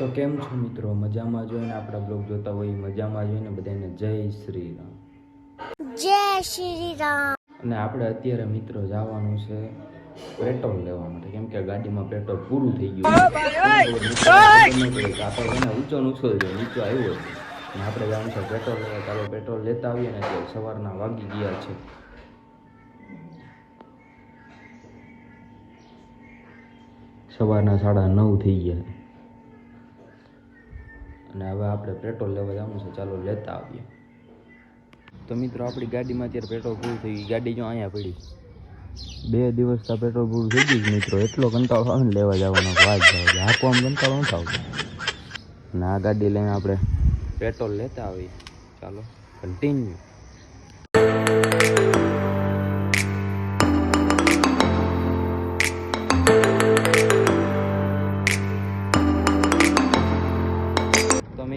તો કેમ છો મિત્રો? મજામાં જોઈને આપણા બ્લોગ જોતા હોય મજામાં જોઈને બધાને જય શ્રી રામ. જય શ્રી રામ. અને આપણે અત્યારે મિત્રો જવાનું છે પેટ્રોલ લેવા માટે. કેમ કે ગાડીમાં પેટ્રોલ પૂરું થઈ ગયું આપણે એને ઊંચો ને ઊંચો જ નીચો આવ્યો છે અને આપણે જવાનું છે પેટ્રોલ લેવા. ચાલો પેટ્રોલ લેતા આવીએ ને એટલે સવારના વાગી ગયા છે. સવારના સાડા નવ થઈ ગયા. અને હવે આપણે પેટ્રોલ લેવા જવાનું છે, ચાલો લેતા આવીએ. તો મિત્રો, આપણી ગાડીમાં અત્યારે પેટ્રોલ પૂરું થઈ ગયું ગાડી જો અહીંયા પડી. બે દિવસ તો પેટ્રોલ પૂરું થઈ ગયું મિત્રો. એટલો કંટાળો આવે ને લેવા જવાનો વાત વાત જાવ હાંકવામાં કંટાળો નથી આવતો. અને આ ગાડી લઈને આપણે પેટ્રોલ લેતા આવીએ. ચાલો કન્ટિન્યુ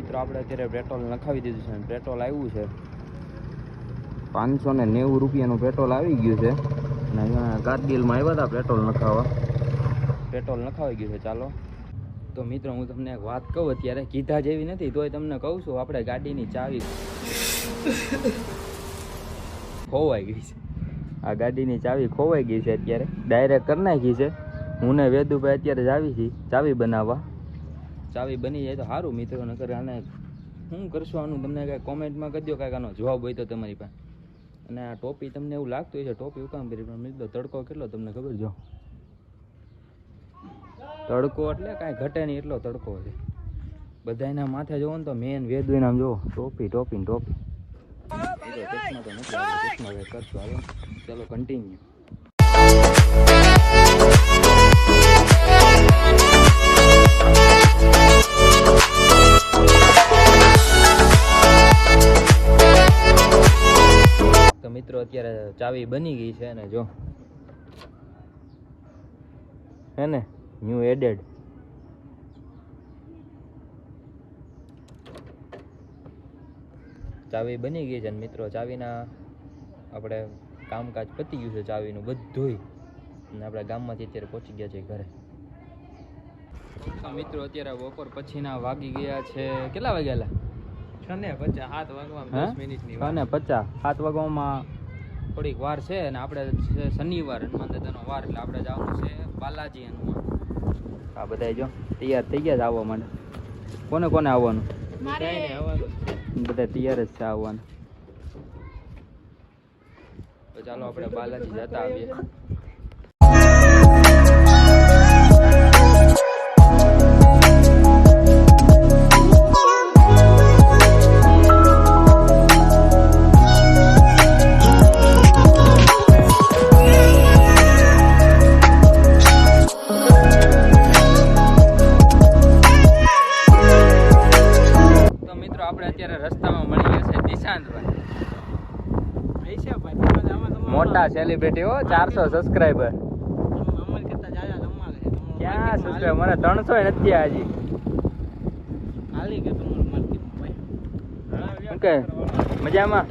મિત્રો આપણે અત્યારે પેટ્રોલ નખાવી દીધું છે પેટ્રોલ આવ્યું છે. પાંચસો ને નેવું રૂપિયાનું પેટ્રોલ આવી ગયું છે. અને અહીંયા કારગિલમાં આવ્યા હતા પેટ્રોલ નખાવા. પેટ્રોલ નખાવી ગયું છે ચાલો. તો મિત્રો હું તમને એક વાત કહું અત્યારે કીધા જેવી નથી તોય તમને કહું છું આપણે ગાડીની ચાવી ખોવાઈ ગઈ છે. આ ગાડીની ચાવી ખોવાઈ ગઈ છે અત્યારે. ડાયરેક્ટ કરી નાખી છે. હું ને વેદુભાઈ અત્યારે જ આવી છીએ ચાવી બનાવવા. ચાવી બની જાય તો સારું મિત્રો નકર આને શું કરશું આનું? તમને કાંઈ કોમેન્ટમાં કહી દો કાંઈક આનો જવાબ હોય તો તમારી પાસે. અને આ ટોપી તમને એવું લાગતું હોય છે ટોપી ઉકામ કરી પણ મિત્રો તડકો કેટલો તમને ખબર જો? તડકો એટલે કાંઈ ઘટે નહીં એટલો તડકો છે. બધાના માથે જોવો ને તો મેન વેદ હોય આમ જોવો. ટોપી ટોપી ને ટોપી. ચશ્મા તો નથી ચશ્મા કરશું ચલો કન્ટિન્યુ ચાવી બની ગઈ છે ને જો. હે ને? ન્યૂ એડેડ ચાવી બની ગઈ છે ને મિત્રો ચાવીના આપણે કામકાજ પતી ગયું છે ચાવીનું બધુંય. અને આપણે ગામમાંથી અત્યારે પહોંચી ગયા છે ઘરે. મિત્રો અત્યારે બપોર પછીના વાગી ગયા છે. કેટલા વાગ્યા ને પચાસ સાત વાગવા? દસ મિનિટની છ ને પચાસ સાત વાગવામાં થોડીક વાર છે અને આપણે શનિવાર હનુમાન દાદાનો વાર એટલે આપણે જવાનું છે બાલાજી હનુમાન. આ બધા જો તૈયાર થઈ ગયા છે આવવા માટે. કોને કોને આવવાનું? આવવાનું બધા તૈયાર જ છે આવવાનું. તો ચાલો આપણે બાલાજી જતા આવીએ. અત્યારે મળી ગયા છે. મોટા સેલિબ્રિટી હો, ચારસો સબસ્ક્રાઈબર ક્યાં market મને ત્રણસો નથી હજી મજામાં?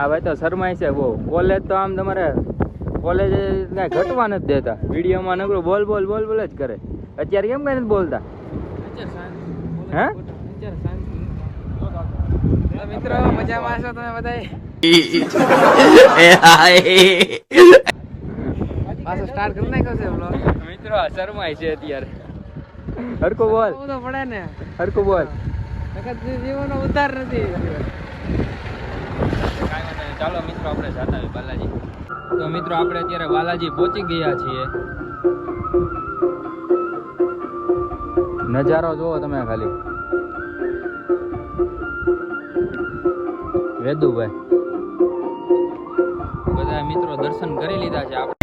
આ તો શરમાય છે બહુ. કોલેજ તો આમ તમારે કોલેજ ઘટવા નથી દેતા. વિડીયોમાં નકરું બોલ બોલ બોલ બોલ જ કરે. અત્યારે કેમ કઈ નથી બોલતા? હે? મિત્રો મજામાં છો તમે બધાય? પાછો સ્ટાર્ટ કરી નાખ્યો છે બ્લોગ મિત્રો શરમાય છે અત્યારે. હરકો બોલ. તો પડે ને. હરકો બોલ. જીવનનો ઉદ્ધાર નથી. ચાલો મિત્રો આપણે જતા બાલાજી. તો મિત્રો આપણે અત્યારે બાલાજી પહોંચી ગયા છીએ. નજારો જુઓ તમે ખાલી. વેદુભાઈ. બધા મિત્રો દર્શન કરી લીધા છે. આપણે